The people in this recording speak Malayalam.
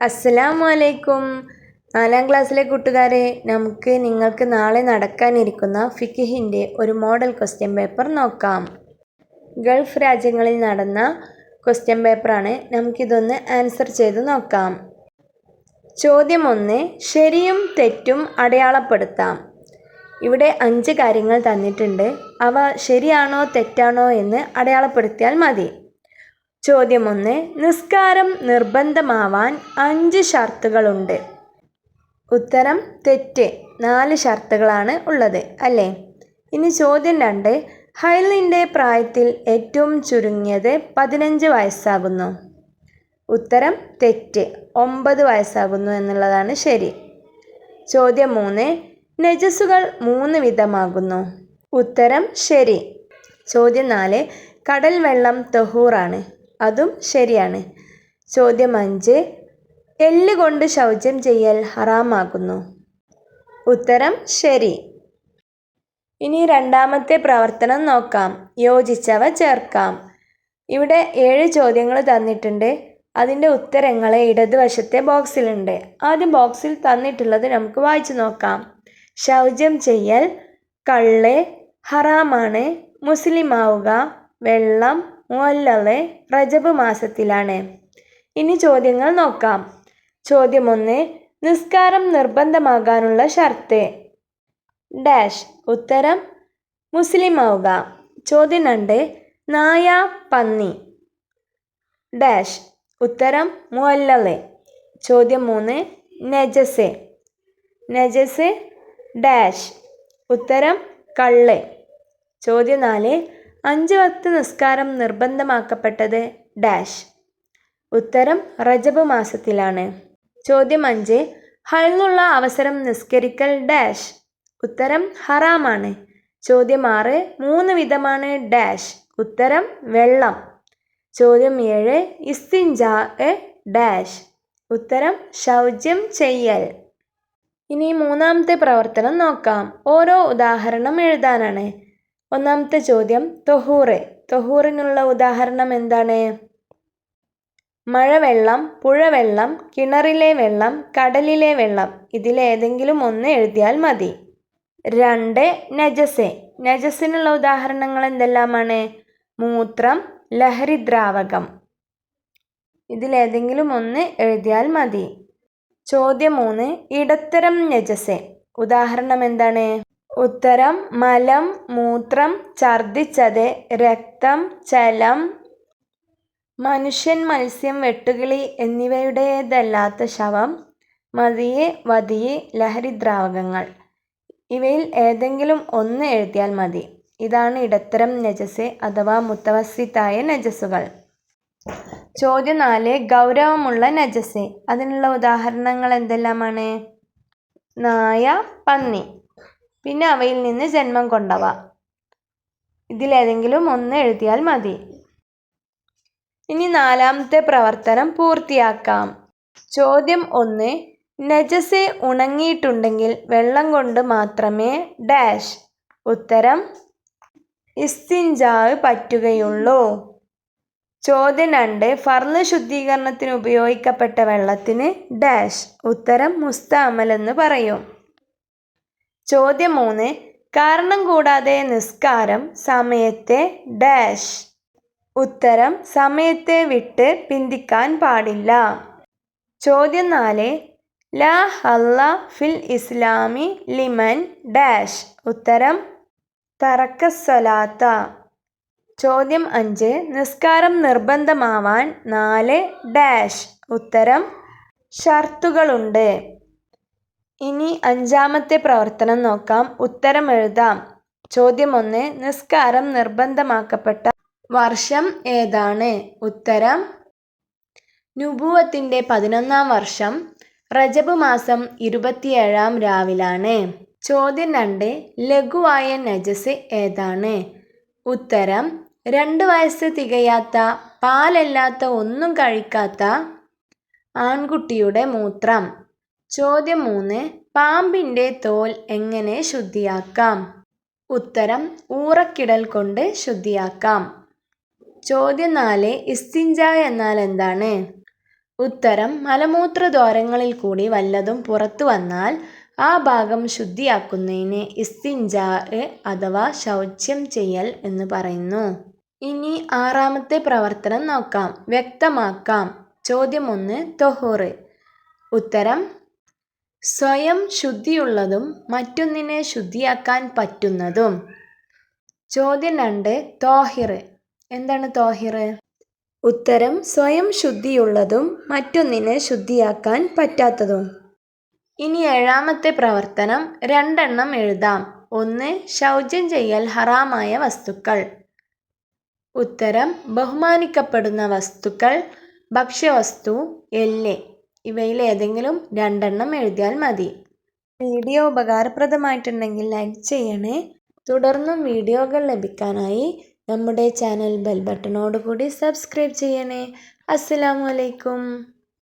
അസ്സലാമു അലൈക്കും നാലാം ക്ലാസ്സിലെ കൂട്ടുകാരെ നമുക്ക് നിങ്ങൾക്ക് നാളെ നടക്കാനിരിക്കുന്ന ഫിക്കിഹിന്റെ ഒരു മോഡൽ ക്വസ്റ്റ്യൻ പേപ്പർ നോക്കാം. ഗൾഫ് രാജ്യങ്ങളിൽ നടന്ന ക്വസ്റ്റ്യൻ പേപ്പറാണ് നമുക്കിതൊന്ന് ആൻസർ ചെയ്ത് നോക്കാം. ചോദ്യം ഒന്ന് ശരിയും തെറ്റും അടയാളപ്പെടുത്താം. ഇവിടെ അഞ്ച് കാര്യങ്ങൾ തന്നിട്ടുണ്ട്. അവ ശരിയാണോ തെറ്റാണോ എന്ന് അടയാളപ്പെടുത്തിയാൽ മതി. ചോദ്യം ഒന്ന് നിസ്കാരം നിർബന്ധമാവാൻ അഞ്ച് ഷർത്തുകളുണ്ട്. ഉത്തരം തെറ്റ്. നാല് ഷർത്തുകളാണ് ഉള്ളത് അല്ലേ? ഇനി ചോദ്യം രണ്ട് ഹൈലിന്റെ പ്രായത്തിൽ ഏറ്റവും ചുരുങ്ങിയത് പതിനഞ്ച് വയസ്സാകുന്നു. ഉത്തരം തെറ്റ്. ഒമ്പത് വയസ്സാകുന്നു എന്നുള്ളതാണ് ശരി. ചോദ്യം മൂന്ന് നജസുകൾ മൂന്ന് വിധമാകുന്നു. ഉത്തരം ശരി. ചോദ്യം നാല് കടൽ വെള്ളം തൊഹൂറാണ് അതും ശരിയാണ്. ചോദ്യം അഞ്ച്. എല്ല് കൊണ്ട് ശൗചം ചെയ്യൽ ഹറാമാകുന്നു. ഉത്തരം ശരി. ഇനി രണ്ടാമത്തെ പ്രവർത്തനം നോക്കാം. യോജിച്ചവ ചേർക്കാം. ഇവിടെ ഏഴ് ചോദ്യങ്ങൾ തന്നിട്ടുണ്ട്. അതിന്റെ ഉത്തരങ്ങൾ ഇടതുവശത്തെ ബോക്സിലുണ്ട്. ആദ്യം ബോക്സിൽ തന്നിട്ടുള്ളത് നമുക്ക് വായിച്ചു നോക്കാം. ശൗചം ചെയ്യൽ കള്ള് ഹറാമാണ്. മുസ്ലിമാവുക വെള്ളം മുല്ലല് റജബ് മാസത്തിലാണ്. ഇനി ചോദ്യങ്ങൾ നോക്കാം. ചോദ്യം ഒന്ന് നിസ്കാരം നിർബന്ധമാകാനുള്ള ഷർത്ത്. ഡാഷ് ഉത്തരം മുസ്ലിം ആവുക. ചോദ്യം രണ്ട് നായ പന്നി. ഡാഷ് ഉത്തരം മുല്ലല് ചോദ്യം മൂന്ന് നജസ്. നജസ് ഡാഷ് ഉത്തരം കള്ള്. ചോദ്യം നാല് അഞ്ച് വക്ത നിസ്കാരം നിർബന്ധമാക്കപ്പെട്ടത് ഡാഷ്. ഉത്തരം റജബ് മാസത്തിലാണ്. ചോദ്യം അഞ്ച് ഹൾന്നുള്ള അവസരം നിസ്കരിക്കൽ ഡാഷ്. ഉത്തരം ഹറാമാണ്. ചോദ്യം ആറ് മൂന്ന് വിധമാണ് ഡാഷ്. ഉത്തരം വെള്ളം. ചോദ്യം ഏഴ് ഇസ്തിൻജാ ഡാഷ്. ഉത്തരം ശൗചം ചെയ്യൽ. ഇനി മൂന്നാമത്തെ പ്രവർത്തനം നോക്കാം. ഓരോ ഉദാഹരണം എഴുതാനാണ്. ഒന്നാമത്തെ ചോദ്യം തൊഹൂറ്. തൊഹൂറിനുള്ള ഉദാഹരണം എന്താണ്? മഴവെള്ളം പുഴവെള്ളം കിണറിലെ വെള്ളം കടലിലെ വെള്ളം. ഇതിലേതെങ്കിലും ഒന്ന് എഴുതിയാൽ മതി. രണ്ട് നജസ് നജസിനുള്ള ഉദാഹരണങ്ങൾ എന്തെല്ലാമാണ്? മൂത്രം ലഹരിദ്രാവകം. ഇതിലേതെങ്കിലും ഒന്ന് എഴുതിയാൽ മതി. ചോദ്യം മൂന്ന് ഇടത്തരം നജസ് ഉദാഹരണം എന്താണ്? ഉത്തരം മലം മൂത്രം ഛർദിച്ചത് രക്തം ചലം മനുഷ്യൻ മത്സ്യം വെട്ടുകിളി എന്നിവയുടേതല്ലാത്ത ശവം മതിയെ വതിയെ ലഹരിദ്രാവകങ്ങൾ ഇവയിൽ ഏതെങ്കിലും ഒന്ന് എഴുതിയാൽ മതി. ഇതാണ് ഇടത്തരം നജസ് അഥവാ മുത്തവസിത്തായ നജസുകൾ ചോദ്യം നാല് ഗൗരവമുള്ള നജസ് അതിനുള്ള ഉദാഹരണങ്ങൾ എന്തെല്ലാമാണ്? നായ പന്നി. പിന്നെ അവയിൽ നിന്ന് ജന്മം കൊണ്ടവ. ഇതിലേതെങ്കിലും ഒന്ന് എഴുതിയാൽ മതി. ഇനി നാലാമത്തെ പ്രവർത്തനം പൂർത്തിയാക്കാം. ചോദ്യം ഒന്ന്. നജസ് ഉണങ്ങിയിട്ടുണ്ടെങ്കിൽ വെള്ളം കൊണ്ട് മാത്രമേ ഡാഷ്. ഉത്തരം. ഇസ്തിൻജാവ് പറ്റുകയുള്ളൂ. ചോദ്യം രണ്ട്. ഫർൾ ശുദ്ധീകരണത്തിന് ഉപയോഗിക്കപ്പെട്ട വെള്ളത്തിന് ഡാഷ്. ഉത്തരം മുസ്താമൽ എന്ന് പറയും. ചോദ്യം മൂന്ന്. കാരണം കൂടാതെ നിസ്കാരം സമയത്തെ ഡാഷ്. ഉത്തരം സമയത്തെ വിട്ട് പിന്തിക്കാൻ പാടില്ല. ചോദ്യം നാല്. ലാ ഹല്ല ഫിൽ ഇസ്ലാമി ലിമൻ ഡാഷ്. ഉത്തരം തറക്കസ്വലാത്ത ചോദ്യം അഞ്ച്. നിസ്കാരം നിർബന്ധമാവാൻ നാല് ഡാഷ്. ഉത്തരം ഷർത്തുകളുണ്ട്. ഇനി അഞ്ചാമത്തെ പ്രവർത്തനം നോക്കാം. ഉത്തരം എഴുതാം. ചോദ്യം ഒന്ന് നിസ്കാരം നിർബന്ധമാക്കപ്പെട്ട വർഷം ഏതാണ്? ഉത്തരം നുബുവത്തിന്റെ പതിനൊന്നാം വർഷം റജബ് മാസം ഇരുപത്തിയേഴാം രാവിലാണ്. ചോദ്യം രണ്ട് ലഘുവായ നജസ് ഏതാണ്? ഉത്തരം രണ്ട് വയസ്സ് തികയാത്ത പാലല്ലാത്ത ഒന്നും കഴിക്കാത്ത ആൺകുട്ടിയുടെ മൂത്രം. ചോദ്യം മൂന്ന് പാമ്പിന്റെ തോൽ എങ്ങനെ ശുദ്ധിയാക്കാം? ഉത്തരം ഊറക്കിടൽ കൊണ്ട് ശുദ്ധിയാക്കാം. ചോദ്യം നാല് ഇസ്തിഞ്ച എന്നാൽ എന്താണ്? ഉത്തരം മലമൂത്രദ്വാരങ്ങളിൽ കൂടി വല്ലതും പുറത്തു വന്നാൽ ആ ഭാഗം ശുദ്ധിയാക്കുന്നതിന് ഇസ്തിഞ്ച അഥവാ ശൗച്യം ചെയ്യൽ എന്ന് പറയുന്നു. ഇനി ആറാമത്തെ പ്രവർത്തനം നോക്കാം വ്യക്തമാക്കാം. ചോദ്യം ഒന്ന് തൊഹൂറ്. ഉത്തരം സ്വയം ശുദ്ധിയുള്ളതും മറ്റൊന്നിനെ ശുദ്ധിയാക്കാൻ പറ്റുന്നതും. ചോദ്യം രണ്ട് തോഹിർ എന്താണ് തോഹിർ ഉത്തരം സ്വയം ശുദ്ധിയുള്ളതും മറ്റൊന്നിനെ ശുദ്ധിയാക്കാൻ പറ്റാത്തതും. ഇനി ഏഴാമത്തെ പ്രവർത്തനം രണ്ടെണ്ണം എഴുതാം. ഒന്ന് ശൗചം ചെയ്യൽ ഹറാമായ വസ്തുക്കൾ. ഉത്തരം ബഹുമാനിക്കപ്പെടുന്ന വസ്തുക്കൾ ഭക്ഷ്യവസ്തു എല്ല്. ഇവയിൽ ഏതെങ്കിലും രണ്ടെണ്ണം എഴുതിയാൽ മതി. വീഡിയോ ഉപകാരപ്രദമായിട്ടുണ്ടെങ്കിൽ ലൈക്ക് ചെയ്യണേ. തുടർന്നും വീഡിയോകൾ ലഭിക്കാനായി നമ്മുടെ ചാനൽ ബെൽ ബട്ടണോട് കൂടി സബ്സ്ക്രൈബ് ചെയ്യണേ. അസ്സലാമു അലൈക്കും.